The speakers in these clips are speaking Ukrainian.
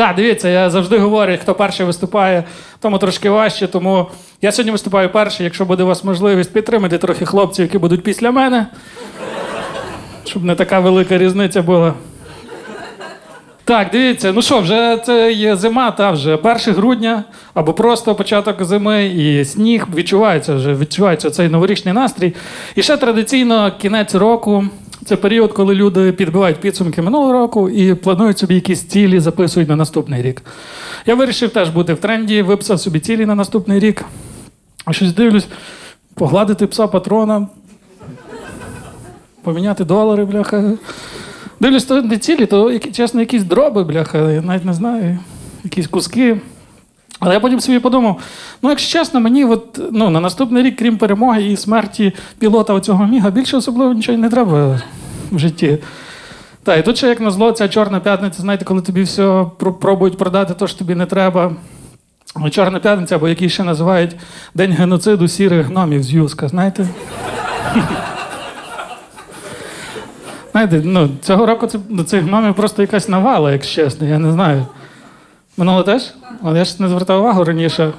Так, дивіться, я завжди говорю, хто перший виступає, тому трошки важче. Тому я сьогодні виступаю перший. Якщо буде у вас можливість, підтримати трохи хлопців, які будуть після мене. Щоб не така велика різниця була. Так, дивіться, ну що, вже це є зима, та вже 1 грудня або просто початок зими і сніг відчувається вже, відчувається цей новорічний настрій. І ще традиційно кінець року. Це період, коли люди підбивають підсумки минулого року і планують собі якісь цілі, записують на наступний рік. Я вирішив теж бути в тренді, виписав собі цілі на наступний рік. А щось дивлюсь, погладити пса патрона, поміняти долари, бляха. Дивлюсь, то не цілі, то чесно, якісь дроби, бляха, я навіть не знаю, якісь куски. Але я потім собі подумав: ну, якщо чесно, мені от, ну, на наступний рік, крім перемоги і смерті пілота оцього міга, більше особливо нічого не треба в житті. Та, і тут ще, як назло, ця чорна п'ятниця, знаєте, коли тобі все пробують продати, то що тобі не треба. Ну, Чорна п'ятниця, або який ще називають День геноциду сірих гномів з Юска, знаєте? Знаєте, ну, цього року це, ну, цих гномів просто якась навала, якщо чесно, я не знаю. Минуло теж? Але я ж не звертав увагу раніше.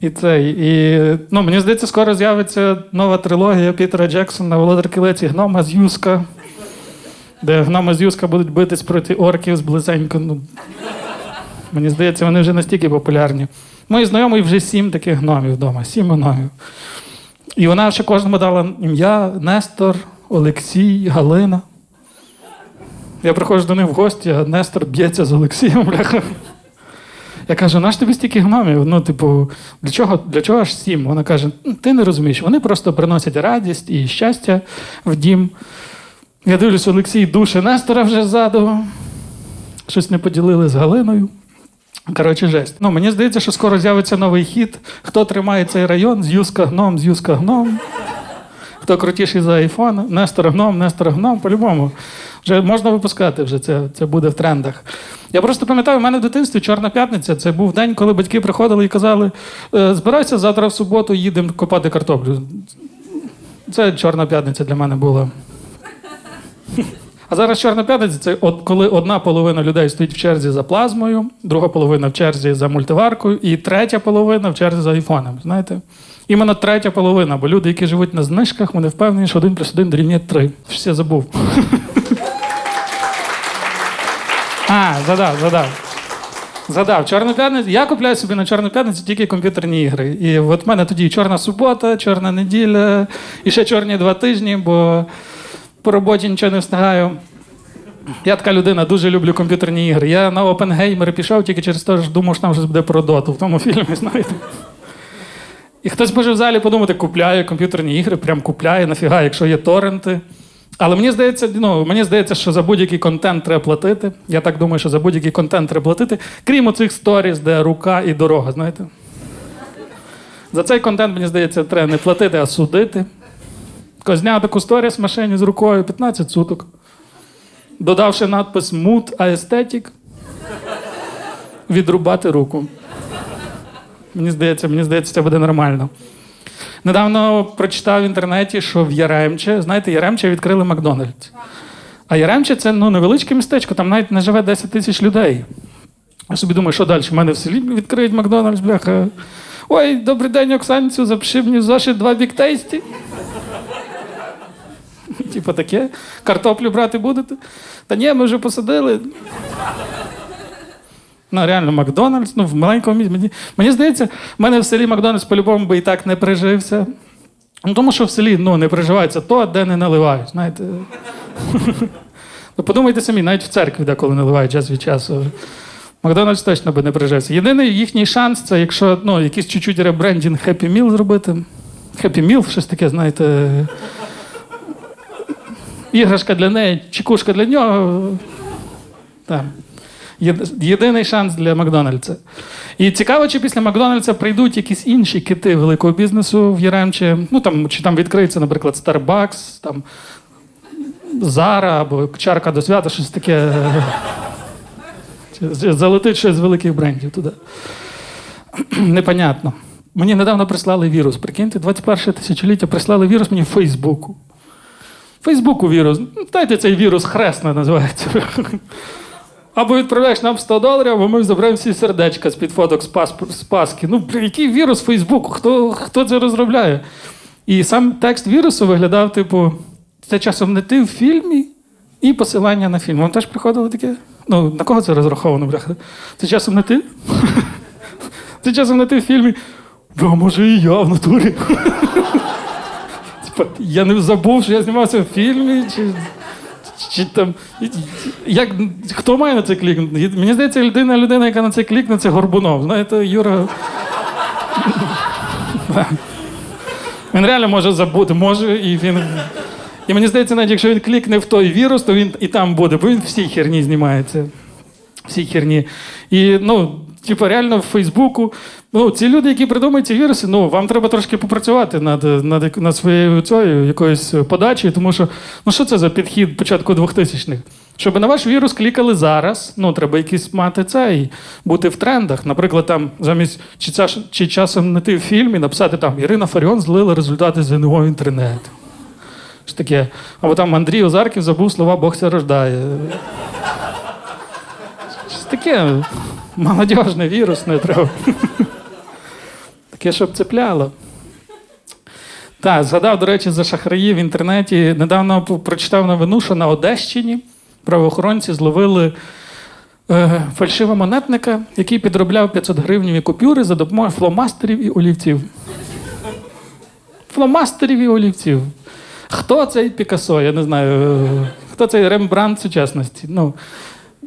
І це, і, ну, мені здається, скоро з'явиться нова трилогія Пітера Джексона Володар Кілець і гнома з Юска, де гноми з Юска будуть битись проти орків з близенько. Ну, мені здається, вони вже настільки популярні. Мої знайомі вже сім таких гномів вдома, сім гномів. І вона ще кожному дала ім'я Нестор, Олексій, Галина. Я приходжу до них в гості, а Нестор б'ється з Олексієм. Бляха. Я кажу, наш тобі стільки гномів? Ну, типу, для чого, для чого аж сім? Вона каже: «Ну, ти не розумієш, вони просто приносять радість і щастя в дім. Я дивлюсь, Олексій душе Нестора вже ззаду. Щось не поділили з Галиною. Коротше, жесть. Ну, мені здається, що скоро з'явиться новий хід. Хто тримає цей район? З Юска гном, з Юска гном. Хто крутіший за айфон? Нестор гном, Нестор гном, по-любому. Вже можна випускати, вже це, це буде в трендах. Я просто пам'ятаю, у мене в дитинстві Чорна п'ятниця це був день, коли батьки приходили і казали: «Е, збирайся завтра в суботу, їдемо копати картоплю. Це Чорна п'ятниця для мене була. А зараз Чорна п'ятниця це от коли одна половина людей стоїть в черзі за плазмою, друга половина в черзі за мультиваркою, і третя половина в черзі за айфоном. Знаєте? Іменно третя половина, бо люди, які живуть на знижках, вони впевнені, що один плюс один дорівнює три. Я забув. А, задав, задав. Задав. Чорну п'ятницю. Я купляю собі на Чорну п'ятницю тільки комп'ютерні ігри. І от в мене тоді чорна субота, чорна неділя, і ще чорні два тижні, бо по роботі нічого не встигаю. Я така людина, дуже люблю комп'ютерні ігри. Я на Опенгеймер пішов тільки через те, що думав, що там щось буде про доту в тому фільмі, знаєте. І хтось може в залі подумати, купляє комп'ютерні ігри, прям купляє, нафіга, якщо є торренти. Але мені здається, ну, мені здається, що за будь-який контент треба платити. Я так думаю, що за будь-який контент треба платити, крім оцих сторіс, де рука і дорога, знаєте. За цей контент, мені здається, треба не платити, а судити. Тако Зняв таку сторіс в машині з рукою 15 суток. Додавши надпис Мут аестетік, відрубати руку. Мені здається, мені здається, це буде нормально. Недавно прочитав в інтернеті, що в Яремче, знаєте, Яремче відкрили Макдональдс. А Яремче це ну, невеличке містечко, там навіть не живе 10 тисяч людей. Я собі думаю, що далі? У мене в селі відкриють Макдональдс, бляха. Ой, добрий день, Оксанцю, запиши мені в зошит два біктейсті. Типа таке. Картоплю брати будете? Та ні, ми вже посадили. Ну, реально, Макдональдс, ну, в маленькому місті. Мені, мені здається, в мене в селі Макдональдс по-любому би і так не прижився. Ну, тому що в селі ну, не приживається то, де не наливають. Знаєте. Ну, подумайте самі, навіть в церкві деколи наливають час від часу. Макдональдс точно би не прижився. Єдиний їхній шанс це якщо ну, якийсь чуть-чуть ребрендінг Happy Meal зробити. Happy Meal, щось таке, знаєте. Іграшка для неї, чекушка для нього. Єд- Єдиний шанс для Макдональдса. І цікаво, чи після Макдональдса прийдуть якісь інші кити великого бізнесу в Яремче. Ну там, чи там відкриється, наприклад, Starbucks, там Зара або чарка до свята, щось таке. Залетить щось з великих брендів туди. Непонятно. Мені недавно прислали вірус. Прикиньте, 21 тисячоліття прислали вірус мені в Фейсбуку. Фейсбуку вірус. Ну, Дайте цей вірус хресна називається. Або відправляєш нам 100 доларів, або ми заберемо всі сердечка з-під фоток з, паспор- з Паски. Ну, який вірус Фейсбуку? Хто, хто це розробляє? І сам текст вірусу виглядав, типу, це часом не ти в фільмі і посилання на фільм. Вам теж приходило таке? Ну, на кого це розраховано, бляха? Це часом не ти? Це часом не ти в фільмі. Бля, може і я в натурі. Я не забув, що я знімався в фільмі, чи, чи там. Як, хто має на це клікнути? Мені здається, людина, людина, яка на це клікне, це Горбунов. Знаєте, Юра. Він реально може забути, може, і він. І мені здається, навіть якщо він клікне в той вірус, то він і там буде, бо він в всій херні знімається. Всій херні. І, ну, типу, реально в Фейсбуку. Ну, ці люди, які придумують ці віруси, ну, вам треба трошки попрацювати над, над, над своєю цією якоюсь подачею, тому що, ну що це за підхід початку 2000-х? Щоб на ваш вірус клікали зараз, ну, треба якийсь мати це і бути в трендах. Наприклад, там замість чи, ця, чи часом не ти в фільмі написати там Ірина Фаріон злила результати ЗНО в інтернет. Що таке? Або там Андрій Озарків забув слова Бог ся рождає. Щось таке молодіжне, вірусне треба. Таке, щоб цепляло. Так, згадав, до речі, за шахраї в інтернеті. Недавно прочитав новину, що на Одещині правоохоронці зловили е, фальшивомонетника, який підробляв 500 гривневі купюри за допомогою фломастерів і олівців. Фломастерів і олівців. Хто цей Пікассо? Я не знаю. Хто цей Рембрандт сучасності? Ну,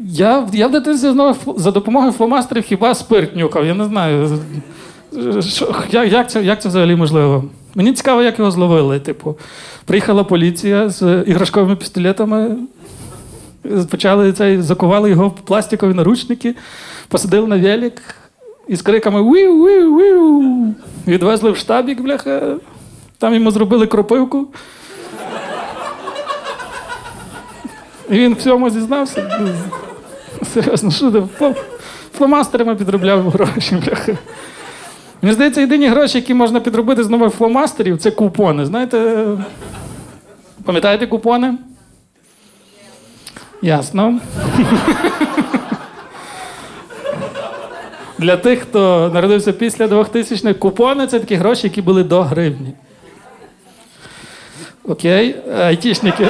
я, я в дитинстві знову за допомогою фломастерів хіба спирт нюхав. Я не знаю. Що, як, як, це, як це взагалі можливо? Мені цікаво, як його зловили. Типу, приїхала поліція з іграшковими пістолетами, почали цей, закували його в пластикові наручники, посадили на велик і з криками виу відвезли в штабік, бляха. Там йому зробили кропивку. І він в цьому зізнався. Серйозно, що ти фломастерами підробляв гроші, бляха. Мені здається, єдині гроші, які можна підробити з нових фломастерів, це купони. Знаєте, пам'ятаєте купони? Ясно. Для тих, хто народився після 2000 х купони це такі гроші, які були до гривні. Окей, айтішники.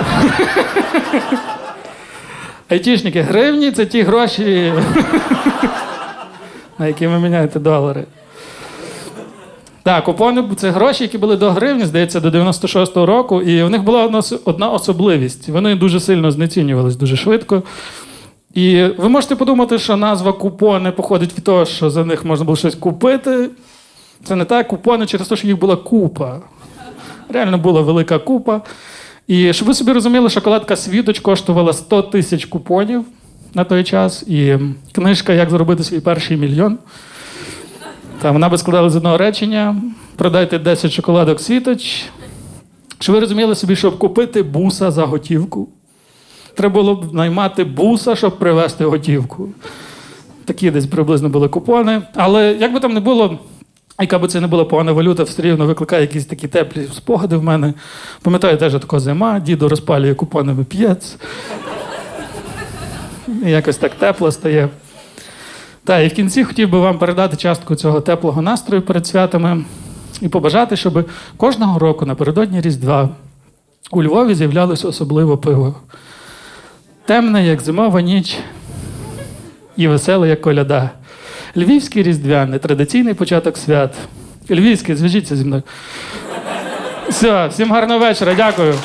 Айтішники гривні це ті гроші, на які ви міняєте долари. Так, купони це гроші, які були до гривні, здається, до 96-го року, і в них була одна, одна особливість. Вони дуже сильно знецінювались дуже швидко. І ви можете подумати, що назва купони походить від того, що за них можна було щось купити. Це не так, купони через те, що їх була купа. Реально була велика купа. І щоб ви собі розуміли, шоколадка Світоч коштувала 100 тисяч купонів на той час. І книжка Як заробити свій перший мільйон. Та вона би складала з одного речення: продайте 10 шоколадок Світоч. Щоб ви розуміли собі, щоб купити буса за готівку. Треба було б наймати буса, щоб привезти готівку. Такі десь приблизно були купони. Але як би там не було, яка би це не була погана валюта, все рівно викликає якісь такі теплі спогади в мене. Пам'ятаю теж така зима, дідо розпалює купонами п'єц. І якось так тепло стає. Та, і в кінці хотів би вам передати частку цього теплого настрою перед святами і побажати, щоб кожного року напередодні Різдва у Львові з'являлося особливо пиво. Темне, як зимова ніч, і веселе, як коляда. Львівський різдвяний, традиційний початок свят. Львівський, зв'яжіться зі мною. Все, всім гарного вечора, дякую.